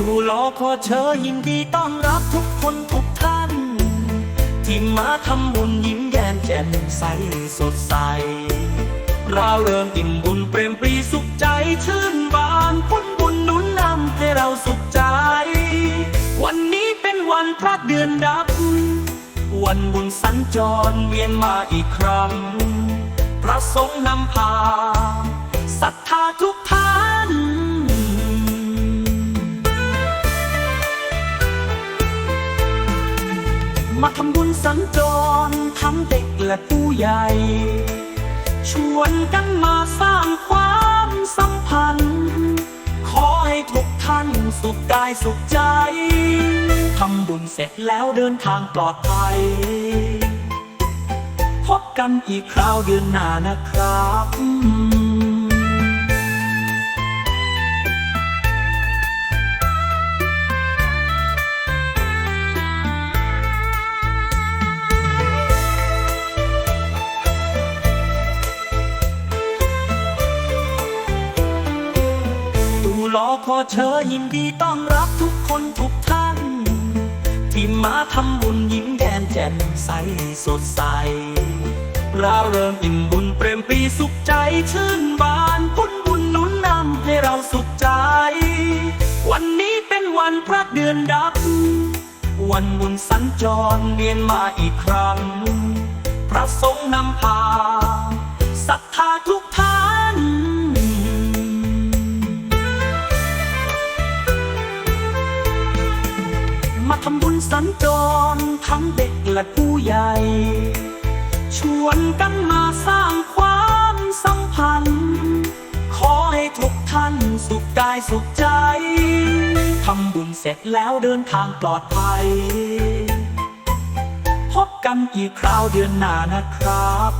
ดูล้อขอเชิญยินดีต้อนรับทุกคนทุกท่าน ที่มาทำบุญยิ้มแย้มแจ่มใสสดใสราเริงอิ่มบุญเปรมปรีสุขใจชื่นบานผลบุญนุนนำให้เราสุขใจ วันนี้เป็นวันพระเดือนดับ วันบุญสัญจรเวียนมาอีกครั้ง พระสงฆ์นำพา มาทำบุญสัญจรทั้งเด็กและผู้ใหญ่ ชวนกันมาสร้างความสัมพันธ์ ขอให้ทุกท่านสุขกายสุขใจ ทำบุญเสร็จแล้วเดินทางปลอดภัย พบกันอีกคราวเดือนหน้านะครับ ดูล้อขอเชิญยินดีต้อนรับทุกคนทุกท่าน ที่มาทำบุญยิ้มแย้มแจ่มใสสดใสร่าเริงอิ่มบุญเปรมปีสุขใจชื่นบานผลบุญนุนนำให้เราสุขใจ วันนี้เป็นวันพระเดือนดับ วันบุญสัญจรเวียนมาอีกครั้ง พระสงฆ์นำพาศรัทธาทุก สัญจรทั้งเด็กและผู้ใหญ่ ชวนกันมาสร้างความสัมพันธ์ ขอให้ทุกท่านสุขกายสุขใจ ทำบุญเสร็จแล้วเดินทางปลอดภัย พบกันอีกคราวเดือนหน้านะครับ